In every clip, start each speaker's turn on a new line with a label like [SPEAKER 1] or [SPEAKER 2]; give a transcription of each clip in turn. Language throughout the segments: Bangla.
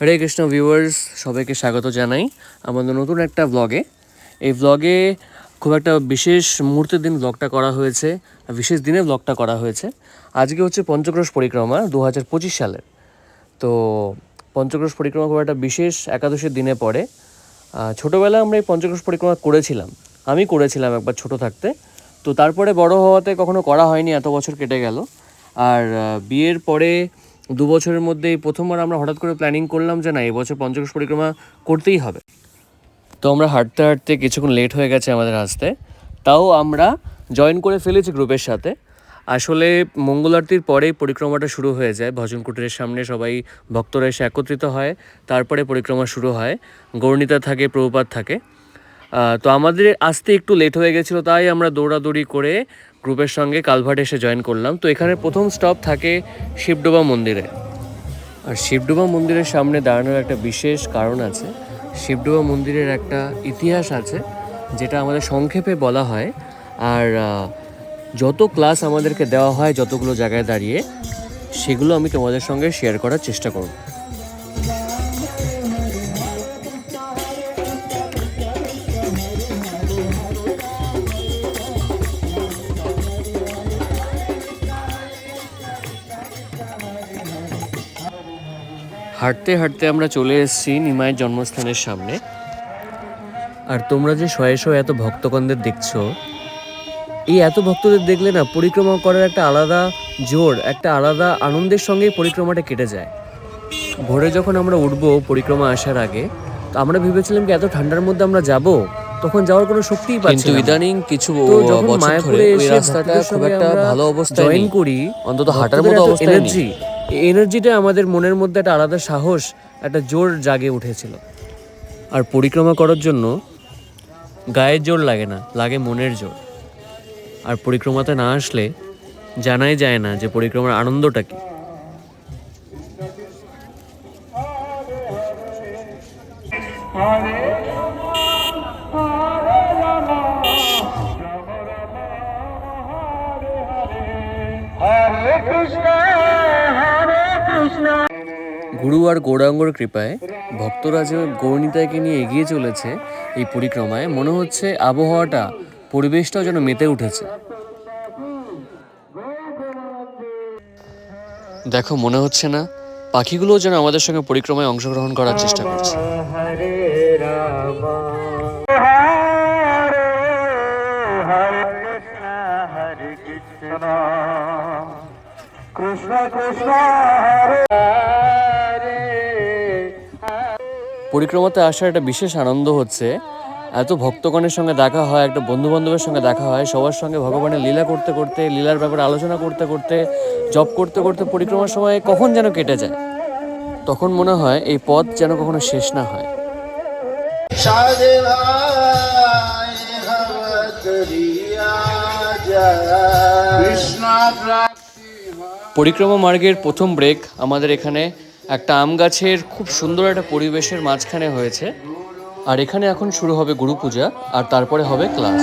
[SPEAKER 1] হরে কৃষ্ণ ভিউয়ার্স সবাইকে স্বাগত জানাই আমাদের নতুন একটা ব্লগে এই ব্লগে খুব একটা বিশেষ মুহূর্তের দিন ব্লগটা করা হয়েছে, বিশেষ দিনে ব্লগটা করা হয়েছে। আজকে হচ্ছে পঞ্চক্রোশ পরিক্রমা দু হাজার পঁচিশ সালের। তো পঞ্চক্রোশ পরিক্রমা খুব একটা বিশেষ একাদশীর দিনে পড়ে। ছোটোবেলায় আমরা এই পঞ্চক্রোশ পরিক্রমা করেছিলাম। আমি করেছিলাম একবার ছোট থাকতে। তো তারপরে বড় হওয়াতে কখনো করা হয়নি, এত বছর কেটে গেল। আর বিয়ের পরে দু বছরের মধ্যে প্রথমবার আমরা হঠাৎ করে প্ল্যানিং করলাম যে না, এবছর পঞ্চক্রোশ পরিক্রমা করতেই হবে। তো আমরা হাঁটতে হাঁটতে কিছুক্ষণ লেট হয়ে গেছে আমাদের আসতে তাও আমরা জয়েন করে ফেলেছি গ্রুপের সাথে। আসলে মঙ্গল আরতির পরেই পরিক্রমাটা শুরু হয়ে যায়। ভজন কুটিরের সামনে সবাই ভক্তরা এসে একত্রিত হয়। তারপরে পরিক্রমা শুরু হয়। গৌরণিতা থাকে প্রভুপাত থাকে। তো আমাদের আসতে একটু লেট হয়ে গেছিল, তাই আমরা দৌড়াদৌড়ি করে গ্রুপের সঙ্গে কালভার্ট এসে জয়েন করলাম। তো এখানে প্রথম স্টপ থাকে শিবডোবা মন্দিরে। আর শিবডোবা মন্দিরের সামনে দাঁড়ানোর একটা বিশেষ কারণ আছে। শিবডোবা মন্দিরের একটা ইতিহাস আছে, যেটা আমাদের সংক্ষেপে বলা হয়। আর যত ক্লাস আমাদেরকে দেওয়া হয়, যতগুলো জায়গায় দাঁড়িয়ে, সেগুলো আমি তোমাদের সঙ্গে শেয়ার করার চেষ্টা করব। হাঁটতে হাঁটতে আমরা চলে এসেছি নিমাইয়ের জন্মস্থানের সামনে। আর তোমরা যে শয়ে শয়ে এত ভক্তগণদের দেখছ এই এত ভক্তদের দেখলে না পরিক্রমা করার একটা আলাদা জোর একটা আলাদা আনন্দের সঙ্গেই পরিক্রমাটা কেটে যায়। ভোরে যখন আমরা উঠবো পরিক্রমা আসার আগে তো আমরা ভেবেছিলাম কি এত ঠান্ডার মধ্যে আমরা যাব তখন যাওয়ার কোনো শক্তিই পাচ্ছি
[SPEAKER 2] কিন্তু ইদানিং কিছু
[SPEAKER 1] যখন মায়াপুরে এসে
[SPEAKER 2] রাস্তাটা খুব একটা ভালো অবস্থায়
[SPEAKER 1] জয়েন করি
[SPEAKER 2] অন্তত হাঁটার মতো অবস্থায় নেই।
[SPEAKER 1] এনার্জি এনার্জিটা আমাদের মনের মধ্যে একটা আলাদা সাহস, একটা জোর জাগে উঠেছিল। আর পরিক্রমা করার জন্য গায়ের জোর লাগে না, লাগে মনের জোর। আর পরিক্রমাতে না আসলে জানাই যায় না যে পরিক্রমার আনন্দটা কি। গৌরাঙ্গর কৃপায় ভক্তরা যে গৌরনীতাকে নিয়ে এগিয়ে চলেছে এই পরিক্রমায়, মনে হচ্ছে আবহাওয়াটা, পরিবেশটাও যেন মেতে উঠেছে। দেখো, মনে হচ্ছে না পাখিগুলো যেন আমাদের সঙ্গে পরিক্রমায় অংশগ্রহণ করার চেষ্টা করছে। পরিক্রমাতে আসার একটা বিশেষ আনন্দ হচ্ছে। এত ভক্তগণের সঙ্গে দেখা হয় একটা বন্ধু বান্ধবের সঙ্গে দেখা হয় সবার সঙ্গে ভগবানের লীলা করতে করতে লীলার ব্যাপারে আলোচনা করতে করতে জপ করতে করতে পরিক্রমার সময় কখন যেন কেটে যায়। তখন মনে হয় এই পথ যেন কখনো শেষ না হয়। পরিক্রমা মার্গের প্রথম ব্রেক আমাদের এখানে একটা আম গাছের খুব সুন্দর একটা পরিবেশের মাঝখানে হয়েছে। আর এখানে এখন শুরু হবে গুরু পূজা আর তারপরে হবে ক্লাস।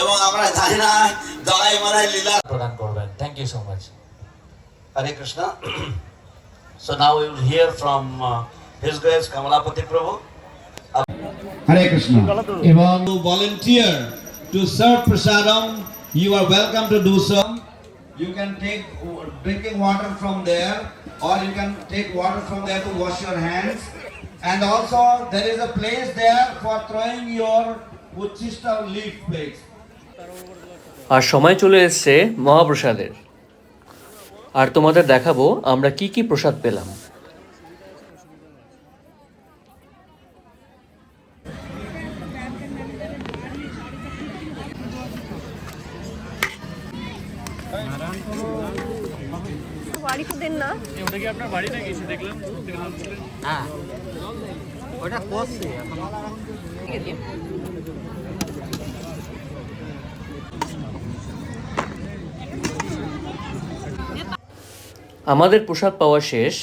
[SPEAKER 3] এবং আমরা জানি না জগাই মাদাই লীলা
[SPEAKER 4] প্রদান করবেন thank you so much
[SPEAKER 3] Hare Krishna so now will hear from his grace Kamalapati Prabhu
[SPEAKER 5] Hare Krishna. এবং to volunteer to serve prasadam, you are welcome to do so. You can take w- drinking water from there, or you can take water from there to wash your hands. And also, there is a place there for throwing your পঁচিশটা লিফ প্লেট
[SPEAKER 1] আর সময় চলে এসছে মহাপ্রসাদের। আর তোমাদের দেখাবো আমরা কি কি প্রসাদ পেলাম
[SPEAKER 6] বাড়িতে দেন না
[SPEAKER 1] আমাদের প্রসাদ পাওয়া শেষ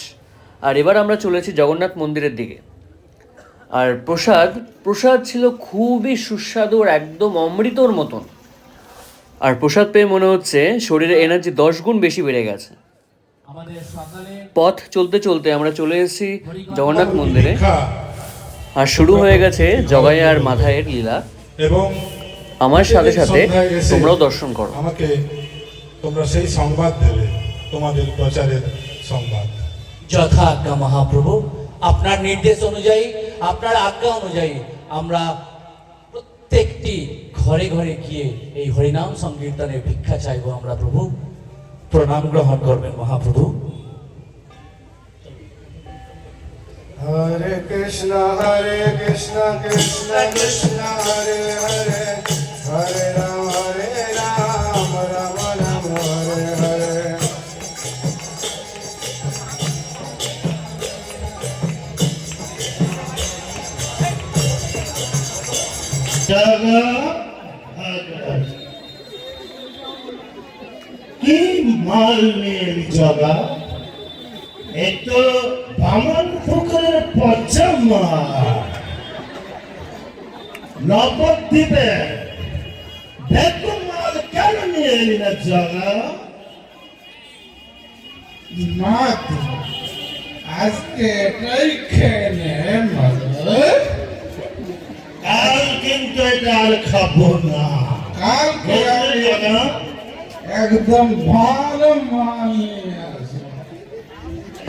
[SPEAKER 1] আর এবার আমরা চলেছি জগন্নাথ মন্দিরের দিকে। আর প্রসাদ প্রসাদ ছিল খুবই সুস্বাদু আর একদম অমৃতর মতন। আর প্রসাদ পেয়ে মনে হচ্ছে শরীরে এনার্জি দশ গুণ বেশি বেড়ে গেছে। পথ চলতে চলতে আমরা চলে এসেছি জগন্নাথ মন্দিরে। আর শুরু হয়ে গেছে জগাই আর মাথায়ের লীলা।
[SPEAKER 7] এবং
[SPEAKER 1] আমার সাথে সাথে তোমরাও দর্শন করো।
[SPEAKER 7] আমাকে তোমরা সেই সংবাদ দেবে। তোমাদের প্রচারের সংবাদ।
[SPEAKER 4] যথাজ্ঞা মহাপ্রভু আপনার নির্দেশ অনুযায়ী আপনার আজ্ঞা অনুযায়ী আমরা প্রত্যেকটি ঘরে ঘরে গিয়ে এই হরিনাম সংকীর্তনে ভিক্ষা চাইব আমরা প্রভু। প্রণাম গ্রহণ করবেন মহাপ্রভু।
[SPEAKER 7] হরে কৃষ্ণ হরে কৃষ্ণ কৃষ্ণ কৃষ্ণ হরে হরে হরে রাম।
[SPEAKER 8] নবদ্বীপে দেখো কেন নিয়ে এলি না জগা
[SPEAKER 7] মা আজকে এটাই খেয়ে নে
[SPEAKER 8] কাল কিন্তু এটা আর খাব না।
[SPEAKER 7] কাল? একদম ভালো মানে আছে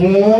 [SPEAKER 7] com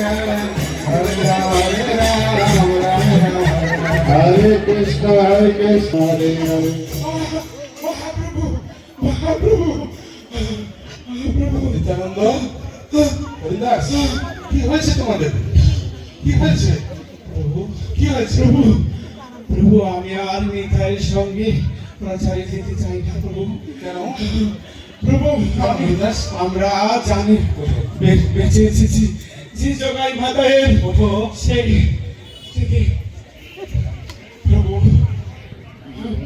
[SPEAKER 9] Krishna, Hare Krishna, Hare Hare. Nityananda Haridas কি হয়েছে তোমাদের? কি হয়েছে? প্রভু কি হয়েছে? প্রভু প্রভু আমি আর নিতাইয়ের সঙ্গে প্রচারে যেতে চাই না প্রভু। কেন? প্রভু আমি আমরা জানি। বেঁচে এসেছি। যে জগাই মাতায়ের সেই থেকে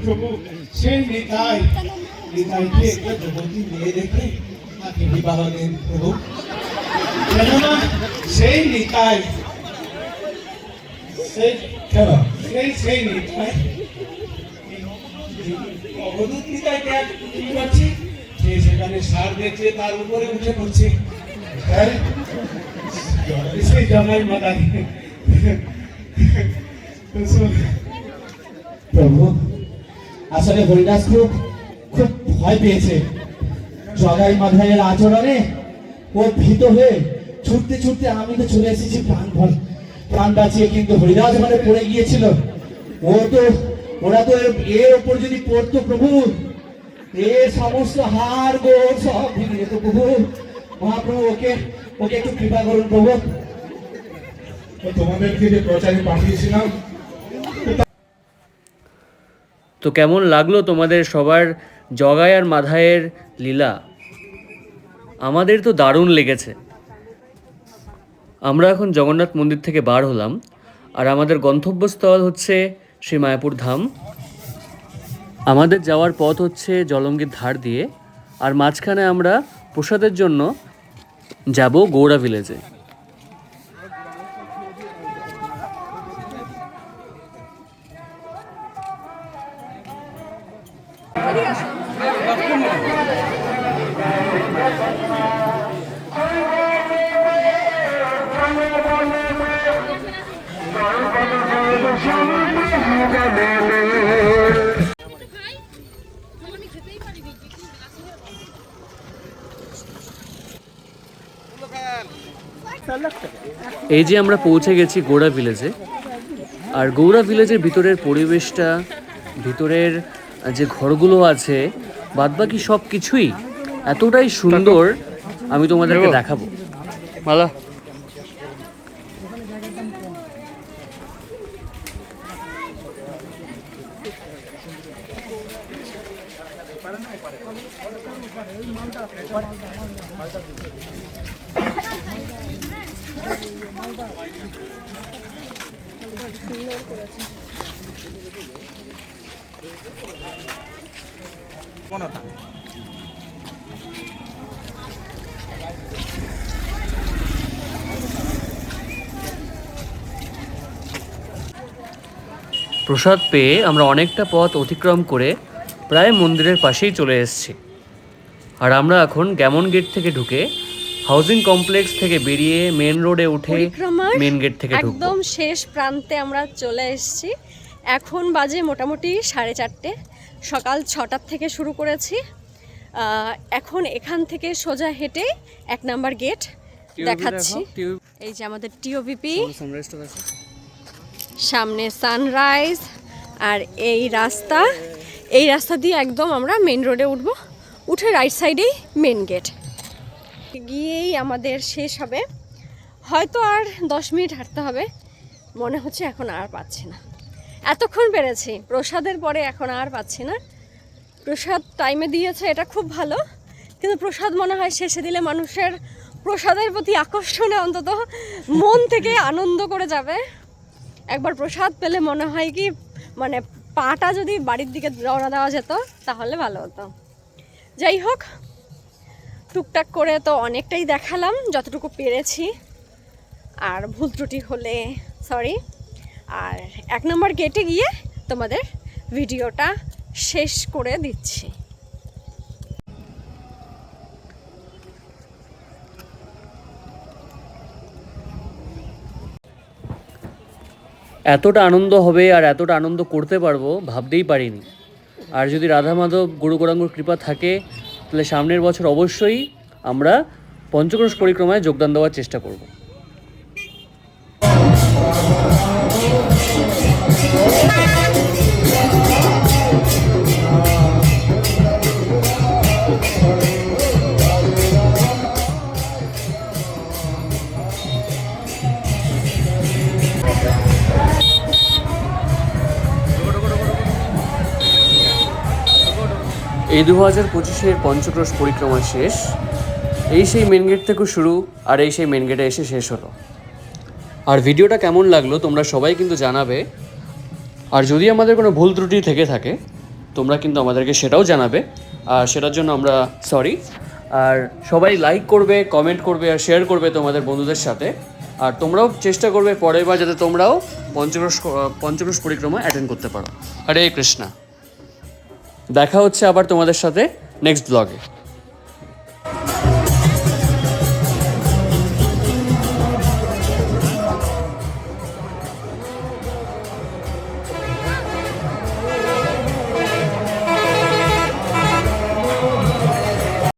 [SPEAKER 9] প্রভু সেই নিতাই, নিতাইকে একটা যুবতী মেয়ে দেখে তাকে বিবাহ দেন প্রভু। কেননা সেই নিতাই সেই সেই সেই নিতাই, অবধূত নিতাইকে সেখানে সার দেখছে তার উপরে উঠে পড়ছে। হ্যাঁ? সেই জামাই মাতাই
[SPEAKER 4] প্রভু আসলে হরিদাস খুব খুব ভয় পেয়েছে। জগাই মাধাইয়ের আচরণে ও ভীত হয়ে ছুটতে ছুটতে আমি তো চলে এসেছি প্রাণ ভর প্রাণ বাঁচিয়ে, কিন্তু হরিদাস মানে পড়ে গিয়েছিল। ও তো, ওরা তো এর- ওপর যদি পড়তো প্রভু, এ সমস্ত হার গোড় সব ভেঙে যেত প্রভু। মহাপ্রভু, ওকে ওকে একটু কৃপা করুন প্রভু।
[SPEAKER 9] তোমাদেরকে যে প্রচারে পাঠিয়েছিলাম
[SPEAKER 1] তো কেমন লাগল তোমাদের সবার জগাই আর মাধায়ের লীলা? আমাদের তো দারুণ লেগেছে। আমরা এখন জগন্নাথ মন্দির থেকে বার হলাম, আর আমাদের গন্তব্যস্থল হচ্ছে শ্রী মায়াপুর ধাম। আমাদের যাওয়ার পথ হচ্ছে জলঙ্গির ধার দিয়ে, আর মাঝখানে আমরা প্রসাদের জন্য যাব গৌড়া ভিলেজে এই যে আমরা পৌঁছে গেছি গৌড়া ভিলেজে, আর গৌড়া ভিলেজের ভিতরের পরিবেশটা, ভিতরের যে ঘরগুলো আছে বাদবাকি সব কিছুই এতটাই সুন্দর আমি তোমাদেরকে দেখাবো। মালা। প্রসাদ পেয়ে আমরা অনেকটা পথ অতিক্রম করে প্রায় মন্দিরের পাশেই চলে এসেছি। আর আমরা এখন গ্যামন গেট থেকে ঢুকে হাউজিং কমপ্লেক্স থেকে বেরিয়ে মেন রোডে উঠে মেন গেট থেকে
[SPEAKER 2] একদম শেষ প্রান্তে আমরা চলে এসেছি। এখন বাজে মোটামুটি সাড়ে চারটে। সকাল ছটার থেকে শুরু করেছি। এখন এখান থেকে সোজা হেঁটে এক নাম্বার গেট দেখাচ্ছি। এই যে আমাদের টিওবিপি সামনে সানরাইজ আর এই রাস্তা। এই রাস্তা দিয়ে একদম আমরা মেন রোডে উঠবো। উঠে রাইট সাইডেই মেন গেট গিয়েই আমাদের শেষ হবে। হয়তো আর দশ মিনিট হাঁটতে হবে। মনে হচ্ছে এখন আর পাচ্ছি না। এতক্ষণ পেরেছি। প্রসাদের পরে এখন আর পাচ্ছি না। প্রসাদ টাইমে দিয়েছে, এটা খুব ভালো। কিন্তু প্রসাদ মনে হয় শেষে দিলে মানুষের প্রসাদের প্রতি আকর্ষণে অন্তত মন থেকে আনন্দ করে যাবে। একবার প্রসাদ পেলে মনে হয় কি মানে পাটা যদি বাড়ির দিকে রওনা দেওয়া যেত, তাহলে ভালো হতো। যাই হোক, টুকটাক করে তো অনেকটাই দেখালাম, যতটুকু পেরেছি। আর ভুল ত্রুটি হলে সরি আর এক নম্বর গেটে গিয়ে তোমাদের ভিডিওটা শেষ করে দিচ্ছি।
[SPEAKER 1] এতটা আনন্দ হবে আর এতটা আনন্দ করতে পারব ভাবতেই পারিনি। আর যদি রাধা মাধব, গুরু গৌরাঙ্গর কৃপা থাকে, তাহলে সামনের বছর অবশ্যই আমরা পঞ্চক্রোশ পরিক্রমায় যোগদান দেওয়ার চেষ্টা করব। এই দু হাজার পঁচিশের পঞ্চক্রোশ পরিক্রমা শেষ। এই সেই মেন গেট থেকে শুরু, আর এই সেই মেন গেটে এসে শেষ হলো। আর ভিডিওটা কেমন লাগল, তোমরা সবাই কিন্তু জানাবে। আর যদি আমাদের কোনো ভুল ত্রুটি থেকে থাকে, তোমরা কিন্তু আমাদেরকে সেটাও জানাবে। আর সেটার জন্য আমরা সরি আর সবাই লাইক করবে কমেন্ট করবে, আর শেয়ার করবে তোমাদের বন্ধুদের সাথে। আর তোমরাও চেষ্টা করবে পরের বার যাতে তোমরাও পঞ্চক্রোশ পঞ্চক্রোশ পরিক্রমা অ্যাটেন্ড করতে পারো। হরে কৃষ্ণা। দেখা হচ্ছে আবার তোমাদের সাথে নেক্সট ব্লগে